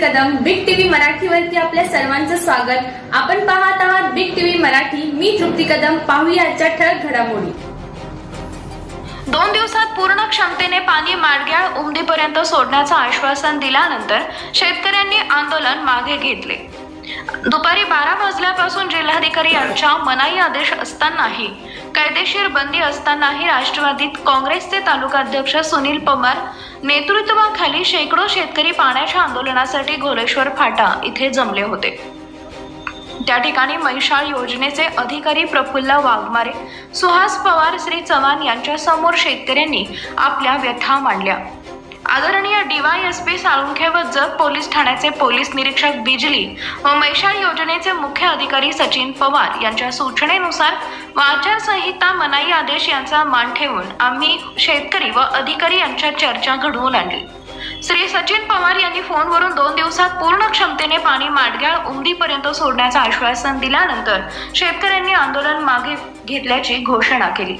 मराठीवरती आपल्या सर्वांचं स्वागत. आपण पाहत आहात बिग टीव्ही मराठी. मी तृप्ती कदम. पाहूया आजच्या ठळक घडामोडी. दोन दिवसात पूर्ण क्षमतेने पाणी माडग्याळ उमदीपर्यंत सोडण्याचं आश्वासन दिल्यानंतर शेतकऱ्यांनी आंदोलन मागे घेतले. दुपारी बारा वाजल्यापासून जिल्हाधिकारी यांच्या मनाई आदेश असतानाही कायदेशीर बंदी असतानाही राष्ट्रवादीत काँग्रेसचे तालुकाध्यक्ष सुनील पवार नेतृत्वाखाली शेकडो शेतकरी पाण्याच्या आंदोलनासाठी घोलेश्वर फाटा इथे जमले होते. त्या ठिकाणी मैशाळ योजनेचे अधिकारी प्रफुल्ल वाघमारे सुहास पवार श्री चव्हाण यांच्या समोर शेतकऱ्यांनी आपल्या व्यथा मांडल्या. आदरणीय डीवायएसपी साळुंखे व जत पोलीस ठाण्याचे पोलीस निरीक्षक बिजली व मैशाळ योजनेचे मुख्य अधिकारी सचिन पवार यांच्या सूचनेनुसार आचारसंहिता मनाई आदेश यांचा मान ठेवून आम्ही शेतकरी व अधिकारी यांच्या चर्चा घडवून आणली. श्री सचिन पवार यांनी फोनवरून दोन दिवसात पूर्ण क्षमतेने पाणी माडग्याळ उमदीपर्यंत सोडण्याचं आश्वासन दिल्यानंतर शेतकऱ्यांनी आंदोलन मागे घेतल्याची घोषणा केली.